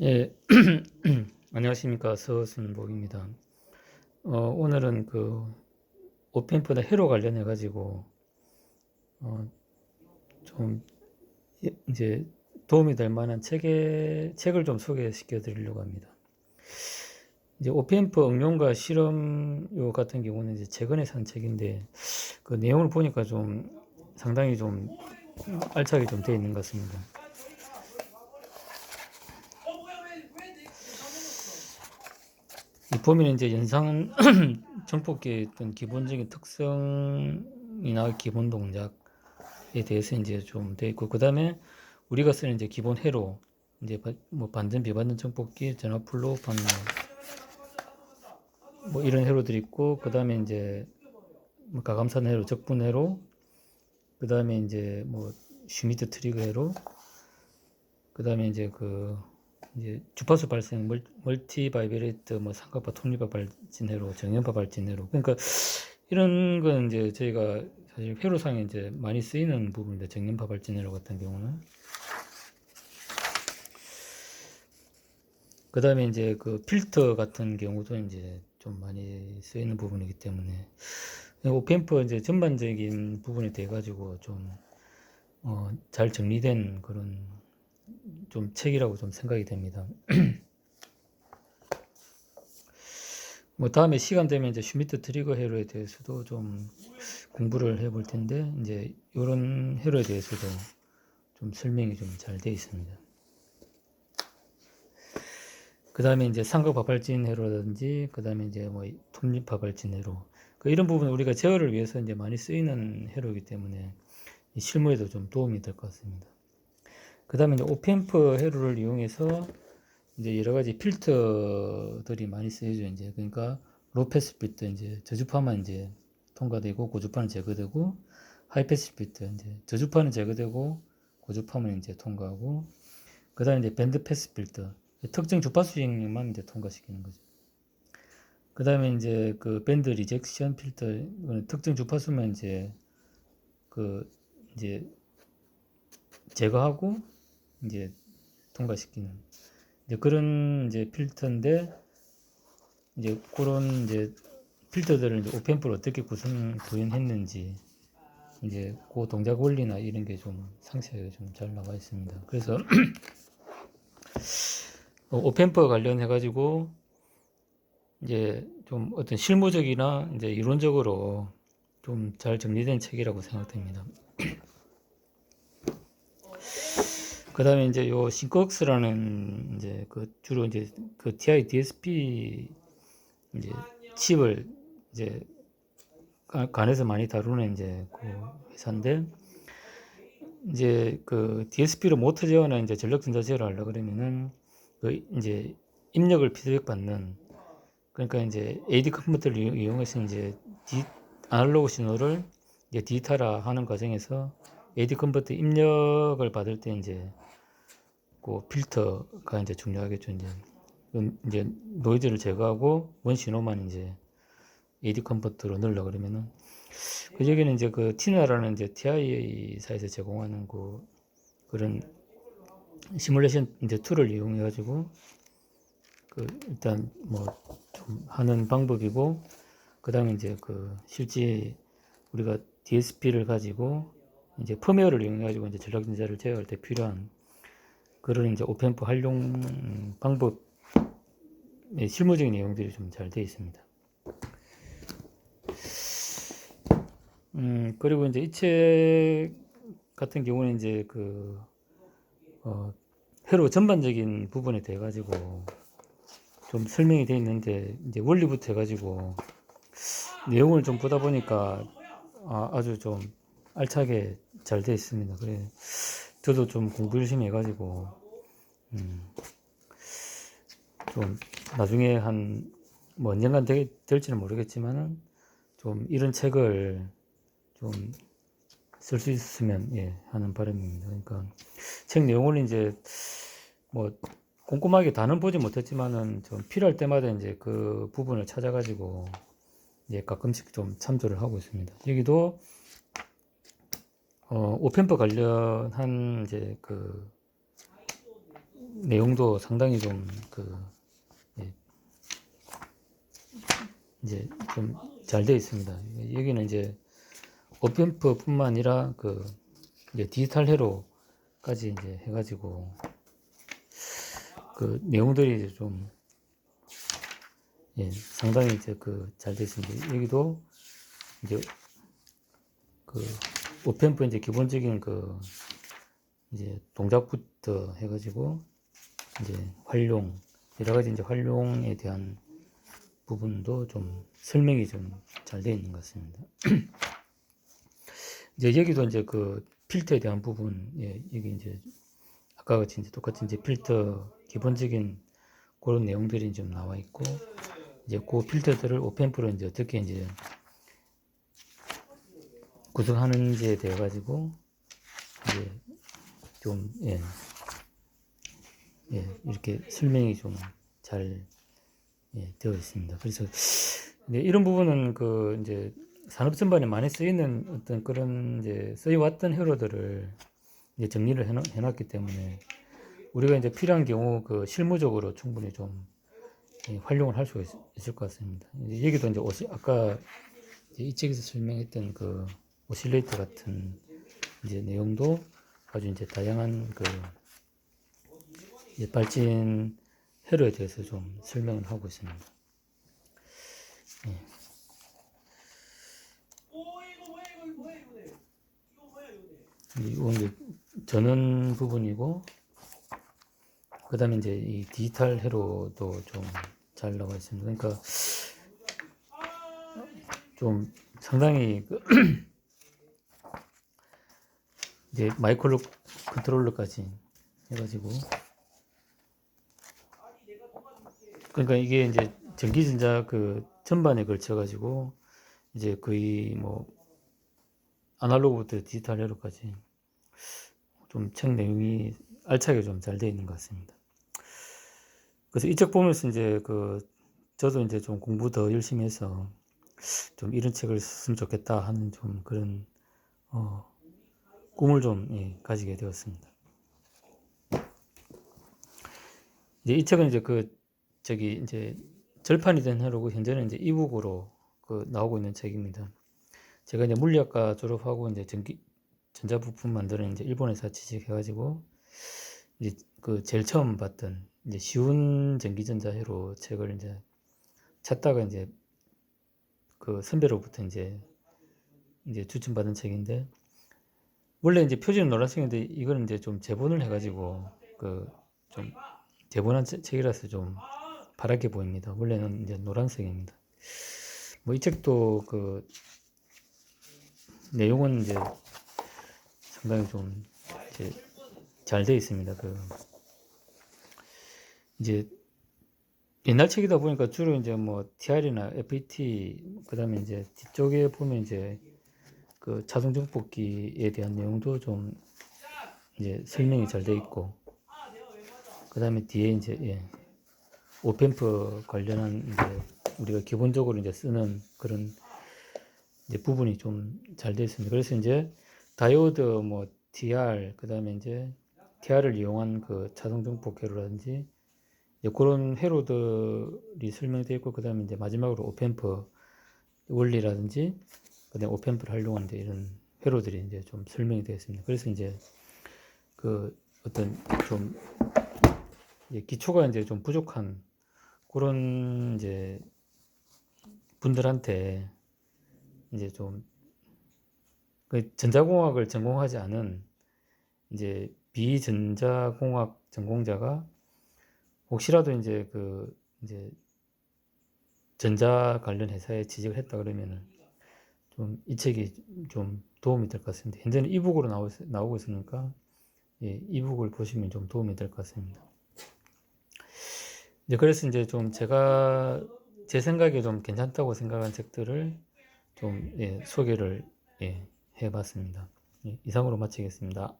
예, 안녕하십니까 서순복입니다. 어, 오늘은 그 오펜프나 해로 관련해 가지고 어, 좀 예, 이제 도움이 될 만한 책에 책을 좀 소개시켜 드리려고 합니다. 이제 오펜프 응용과 실험 요 같은 경우는 이제 최근에 산 책인데 그 내용을 보니까 좀 상당히 좀 알차게 좀 되어 있는 것 같습니다. 이 보면 이제 연상 정폭기의 어떤 기본적인 특성이나 기본 동작에 대해서 이제 좀 돼 있고 그 다음에 우리가 쓰는 이제 기본 회로 이제 바- 뭐 반전 비반전 정폭기 전압 플로우 판로 뭐 이런 회로들이 있고 그 다음에 이제 뭐 가감산 회로 적분 회로 그 다음에 이제 뭐 슈미트 트리거 회로 그 다음에 이제 그 이제 주파수 발생 멀, 멀티 바이브레이트 뭐 삼각파 톱니바 발진회로 정연파 발진회로. 그러니까 이런 건 이제 저희가 사실 회로상에 이제 많이 쓰이는 부분인데 정연파 발진회로 같은 경우는. 그 다음에 이제 그 필터 같은 경우도 이제 좀 많이 쓰이는 부분이기 때문에. 오펜프 이제 전반적인 부분에 대해 가지고 좀 어, 잘 정리된 그런 좀 책이라고 좀 생각이 됩니다. 뭐 다음에 시간 되면 이제 슈미트 트리거 회로에 대해서도 좀 공부를 해볼 텐데 이제 이런 회로에 대해서도 좀 설명이 좀 잘 되어 있습니다. 그 다음에 이제 삼각 바발진 회로라든지 그 다음에 이제 뭐 톱립 바발진 회로 그 이런 부분 우리가 제어를 위해서 이제 많이 쓰이는 회로이기 때문에 이 실무에도 좀 도움이 될 것 같습니다. 그 다음에 이제 오펜프 회로를 이용해서 이제 여러 가지 필터들이 많이 쓰여져 이제 그러니까 로패스 필터 이제 저주파만 이제 통과되고 고주파는 제거되고 하이패스 필터 이제 저주파는 제거되고 고주파만 이제 통과하고 그 다음에 이제 밴드 패스 필터 특정 주파수 진영만 이제 통과시키는 거죠. 그 다음에 이제 그 밴드 리젝션 필터 특정 주파수만 이제 그 이제 제거하고 이제 통과시키는 이제 그런 이제 필터인데 이제 그런 이제 필터들을 이제 오펜프로 어떻게 구성 구현했는지 이제 그 동작 원리나 이런 게 좀 상세하게 좀 잘 나와 있습니다. 그래서 어, 오펜프 관련해 가지고 이제 좀 어떤 실무적이나 이제 이론적으로 좀 잘 정리된 책이라고 생각됩니다. 그 다음에 이제 요 싱크웍스라는 이제 그 주로 이제 그 TI DSP 이제 칩을 이제 가- 간에서 많이 다루는 이제 그 회사인데 이제 그 DSP로 모터 제어나 이제 전력 전자 제어를 하려 그러면은 그 이제 입력을 피드백 받는 그러니까 이제 AD 이용- 이용해서 이제 디, 아날로그 신호를 이제 디지털화 하는 과정에서 AD 컨버터 입력을 받을 때 이제 그 필터가 이제 중요하겠죠. 이제 그 이제 노이즈를 제거하고 원 신호만 이제 AD 컨버터로 넣으려 그러면은 그 여기는 이제 그 티나라는 이제 TI사에서 제공하는 그 그런 시뮬레이션 이제 툴을 이용해 가지고 그 일단 뭐 좀 하는 방법이고 그다음에 이제 그 실제 우리가 DSP를 가지고 이제 펌웨어를 이용해 가지고 이제 전력 전자를 제어할 때 필요한 그런 이제 오펜프 활용 방법 실무적인 내용들이 좀 잘 되어 있습니다. 음 그리고 이제 이 책 같은 경우는 이제 그 어, 회로 전반적인 부분에 대해 가지고 좀 설명이 되어 있는데 이제 원리부터 해가지고 내용을 좀 보다 보니까 아, 아주 좀 알차게 잘 되어 있습니다. 그래 저도 좀 공부 열심히 해가지고 음, 좀 나중에 한 뭐 언젠간 되, 될지는 모르겠지만은 좀 이런 책을 좀 쓸 수 있으면 예 하는 바람입니다. 그러니까 책 내용을 이제 뭐 꼼꼼하게 다는 보지 못했지만은 좀 필요할 때마다 이제 그 부분을 찾아가지고 이제 가끔씩 좀 참조를 하고 있습니다. 여기도 어, 오펜프 관련한 이제 그 내용도 상당히 좀그 이제 좀 잘 되어 있습니다. 여기는 이제 오펜프뿐만 아니라 그 이제 디지털 회로까지 이제 해가지고 그 내용들이 이제 좀 예, 상당히 이제 그 잘 되어 있습니다. 여기도 이제 그 오펜프 이제 기본적인 그 이제 동작부터 해가지고 이제 활용 여러 가지 이제 활용에 대한 부분도 좀 설명이 좀 잘 되어 있는 것 같습니다. 이제 여기도 이제 그 필터에 대한 부분, 예, 여기 이제 아까 같이 이제 똑같이 이제 필터 기본적인 그런 내용들이 좀 나와 있고 이제 그 필터들을 오펜프로 이제 어떻게 이제 구성하는지에 대해 가지고 이제 좀 예, 예, 이렇게 설명이 좀잘 예, 되어 있습니다. 그래서 이제 이런 부분은 그 이제 산업 전반에 많이 쓰이는 어떤 그런 이제 쓰여왔던 회로들을 이제 정리를 해놓, 해놨기 때문에 우리가 이제 필요한 경우 그 실무적으로 충분히 좀 예, 활용을 할 수 있을 것 같습니다. 이제 여기도 이제 오시, 아까 이제 이 책에서 설명했던 그 오실레이터 같은 이제 내용도 아주 이제 다양한 그 발진 회로에 대해서 좀 설명을 하고 있습니다. 예. 이건 전원 부분이고 그 다음에 이제 이 디지털 회로도 좀 잘 나와 있습니다. 그러니까 좀 상당히 그 이제 마이크로 컨트롤러까지 해가지고 그러니까 이게 이제 전기전자 그 전반에 걸쳐 가지고 이제 거의 뭐 아날로그부터 디지털 회로까지 좀 책 내용이 알차게 좀 잘 되어 있는 것 같습니다. 그래서 이 책 보면서 이제 그 저도 이제 좀 공부 더 열심히 해서 좀 이런 책을 썼으면 좋겠다 하는 좀 그런 어 꿈을 좀 예, 가지게 되었습니다. 이제 이 책은 이제 그 저기 이제 절판이 된 해로고 현재는 이제 이북으로 그 나오고 있는 책입니다. 제가 이제 물리학과 졸업하고 이제 전기 전자 부품 만드는 이제 일본에서 취직해가지고 이제 그 제일 처음 봤던 이제 쉬운 전기전자 회로 책을 이제 찾다가 이제 그 선배로부터 이제 이제 추천받은 책인데 원래 이제 표지는 노란색인데 이거는 이제 좀 재본을 해가지고 그 좀 재본한 책- 책이라서 좀 파랗게 보입니다. 원래는 이제 노란색입니다. 뭐 이 책도 그 내용은 이제 상당히 좀 이제 잘 되어 있습니다. 그 이제 옛날 책이다 보니까 주로 이제 뭐 TR이나 FET 그다음에 이제 뒤쪽에 보면 이제 그 자동 정복기에 대한 내용도 좀 이제 설명이 잘 돼 있고 그다음에 뒤에 이제 예, 오펜프 관련한 이제 우리가 기본적으로 이제 쓰는 그런 이제 부분이 좀 잘 되어 있습니다. 그래서 이제 다이오드 뭐 TR 그다음에 이제 TR을 이용한 그 자동 정복 회로라든지 이제 그런 회로들이 설명되어 있고 그다음에 이제 마지막으로 오펜프 원리라든지 그다음에 오펜프를 활용하는 데 이런 회로들이 이제 좀 설명이 되어 있습니다. 그래서 이제 그 어떤 좀 이제 기초가 이제 좀 부족한 그런 이제 분들한테 이제 좀 그 전자공학을 전공하지 않은 이제 비전자공학 전공자가 혹시라도 이제 그 이제 전자 관련 회사에 취직을 했다 그러면은 좀 이 책이 좀 도움이 될 것 같습니다. 현재는 이북으로 나오, 나오고 있으니까 예, 이북을 보시면 좀 도움이 될 것 같습니다. 이제 그래서 이제 좀 제가 제 생각에 좀 괜찮다고 생각한 책들을 좀 예, 소개를 예, 해봤습니다. 예, 이상으로 마치겠습니다.